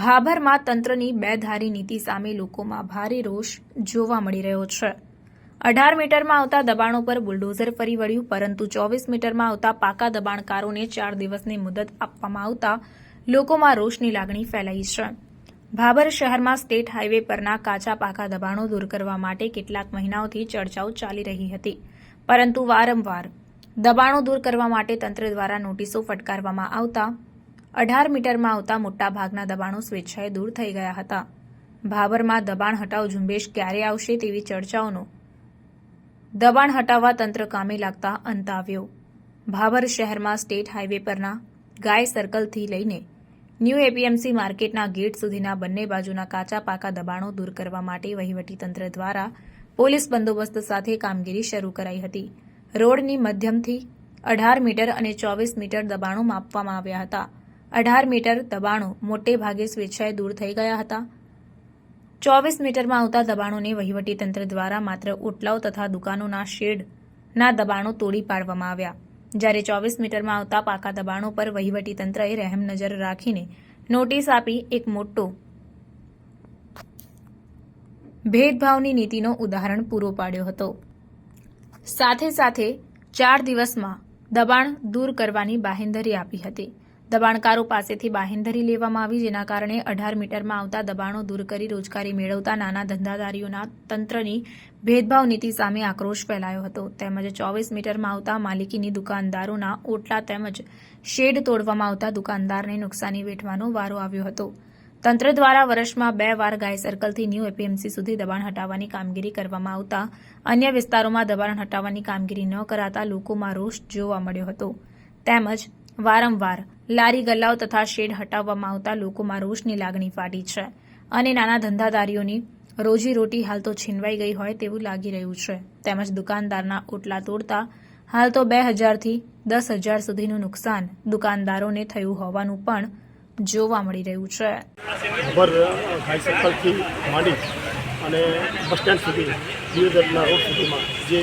ભાભરમાં તંત્રની બેધારી નીતિ સામે લોકોમાં ભારે રોષ જોવા મળી રહ્યો છે. અઢાર મીટરમાં આવતા દબાણો પર બુલડોઝર ફરી વળ્યું, પરંતુ ચોવીસ મીટરમાં આવતા પાકા દબાણકારોને ચાર દિવસની મુદત આપવામાં આવતા લોકોમાં રોષની લાગણી ફેલાઈ છે. ભાભર શહેરમાં સ્ટેટ હાઈવે પરના કાચા પાકા દબાણો દૂર કરવા માટે કેટલાક મહિનાઓથી ચર્ચાઓ ચાલી રહી હતી, પરંતુ વારંવાર દબાણો દૂર કરવા માટે તંત્ર દ્વારા નોટિસો ફટકારવામાં આવતા, અઢાર મીટરમાં આવતા મોટાભાગના દબાણો સ્વેચ્છાએ દૂર થઈ ગયા હતા. ભાભરમાં દબાણ હટાવ ઝુંબેશ ક્યારે આવશે તેવી ચર્ચાઓનો દબાણ હટાવવા તંત્ર કામે લાગતા અંત આવ્યો. ભાભર શહેરમાં સ્ટેટ હાઈવે પરના ગાય સર્કલથી લઈને ન્યૂ એપીએમસી માર્કેટના ગેટ સુધીના બંને બાજુના કાચા પાકા દબાણો દૂર કરવા માટે વહીવટીતંત્ર દ્વારા પોલીસ બંદોબસ્ત સાથે કામગીરી શરૂ કરાઈ હતી. રોડની મધ્યમથી અઢાર મીટર અને ચોવીસ મીટર દબાણો માપવામાં આવ્યા હતા. અઢાર મીટર દબાણો મોટે ભાગે સ્વેચ્છાએ દૂર થઈ ગયા હતા. ચોવીસ મીટરમાં આવતા દબાણોને વહીવટીતંત્ર દ્વારા માત્ર ઓટલાઓ તથા દુકાનોના શેડના દબાણો તોડી પાડવામાં આવ્યા. જ્યારે ચોવીસ મીટરમાં આવતા પાકા દબાણો પર વહીવટીતંત્રએ રહેમ નજર રાખીને નોટિસ આપી એક મોટો ભેદભાવની નીતિનો ઉદાહરણ પૂરો પાડ્યો હતો. સાથે સાથે ચાર દિવસમાં દબાણ દૂર કરવાની બાહેંધરી આપી હતી. દબાણકારો પાસેથી બાહેંધરી લેવામાં આવી, જેના કારણે અઢાર મીટરમાં આવતા દબાણો દૂર કરી રોજગારી મેળવતા નાના ધંધાદારીઓના તંત્રની ભેદભાવ નીતિ સામે આક્રોશ ફેલાયો હતો. તેમજ ચોવીસ મીટરમાં આવતા માલિકીની દુકાનદારોના ઓટલા તેમજ શેડ તોડવામાં આવતા દુકાનદારને નુકસાની વેઠવાનો વારો આવ્યો હતો. તંત્ર દ્વારા વર્ષમાં બે વાર ગાય સર્કલથી ન્યૂ એપીએમસી સુધી દબાણ હટાવવાની કામગીરી કરવામાં આવતા અન્ય વિસ્તારોમાં દબાણ હટાવવાની કામગીરી ન કરાતા લોકોમાં રોષ જોવા મળ્યો હતો. તેમજ વારંવાર લારી ગલ્લાઓ તથા શેડ હટાવવામાં આવતા લોકોમાં રોષની લાગણી ફાટી છે અને નાના ધંધાદારીઓની રોજીરોટી હાલ તો છીનવાઈ ગઈ હોય તેવું લાગી રહ્યું છે. તેમજ દુકાનદારના ઓટલા તોડતા હાલ તો બે હજારથી દસ હજાર સુધીનું નુકસાન દુકાનદારોને થયું હોવાનું પણ જોવા મળી રહ્યું છે. સર્કલથી માંડી અને બસ સ્ટેન્ડ સુધી દિયોદરના રોડ સુધીમાં જે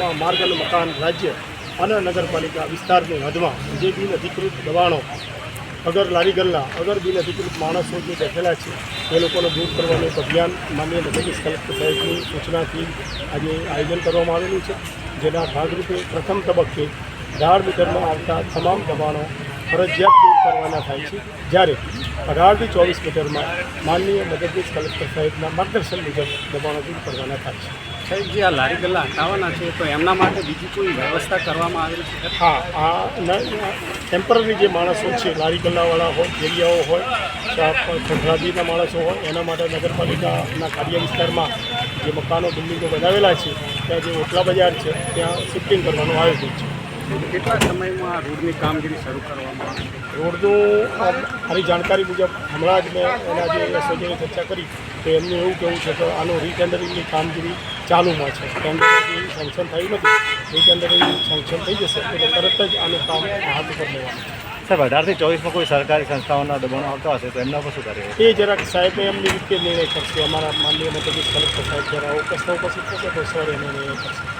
અ, માર્ગ અને મકાન રાજ્ય અને નગરપાલિકા વિસ્તારની હદમાં જે બિન અધિકૃત દબાણો અગર લારી અગર બિન અધિકૃત માણસો જે બેઠેલા છે એ લોકોને દૂર કરવાનું એક અભિયાન માન્ય નગર કલેક્ટર સાહેબની સૂચનાથી આજે આયોજન કરવામાં આવેલું છે. જેના ભાગરૂપે પ્રથમ તબક્કે અઢાર મીટરમાં આવતા તમામ દબાણો ફરજિયાત દૂર કરવાના થાય છે. જ્યારે અઢારથી ચોવીસ મીટરમાં માનનીય મદદનીશ કલેક્ટર સાહેબના માર્ગદર્શન મુજબ દબાણો દૂર કરવાના થાય છે. સાહેબ જે આ લારી ગલ્લા હટાવવાના છે તો એમના માટે બીજી કોઈ વ્યવસ્થા કરવામાં આવેલી છે? હા આ ટેમ્પરરી જે માણસો છે લારી ગલ્લાવાળા હોય ફેરિયાઓ હોય ખંડરાજીના માણસો હોય એના માટે નગરપાલિકાના કાર્ય વિસ્તારમાં જે મકાનો બિલ્ડિંગો બનાવેલા છે ત્યાં જે ઓટલા બજાર છે ત્યાં શિફ્ટિંગ કરવાનું આયોજન છે. કેટલા સમયમાં આ રોડની કામગીરી શરૂ કરવામાં આવે? રોડનું આમ મારી જાણકારી મુજબ હમણાં જ મેં એના જે એસઓજીની ચર્ચા કરી તો એમનું એવું કહેવું છે કે આનું રીટેન્ડરિંગની કામગીરી ચાલુમાં છે. ટેન્ડરિંગ સેન્કશન થયું નથી. રીટેન્ડરિંગ સેન્કશન થઈ જશે એટલે તરત જ આનું કામ હાથ ઉપર લેવાનું સાહેબ અઢારથી ચોવીસમાં કોઈ સરકારી સંસ્થાઓના દબાણો આવતા હશે તો એમના પર શું કરે એ જરાક સાહેબે એમની રીતે નિર્ણય કરશે. અમારા માનનીય મતલબ કલેક્ટર સાહેબ જરા આવો ઉપસ્થિત થશે તો સર એનો નિર્ણય કરશે.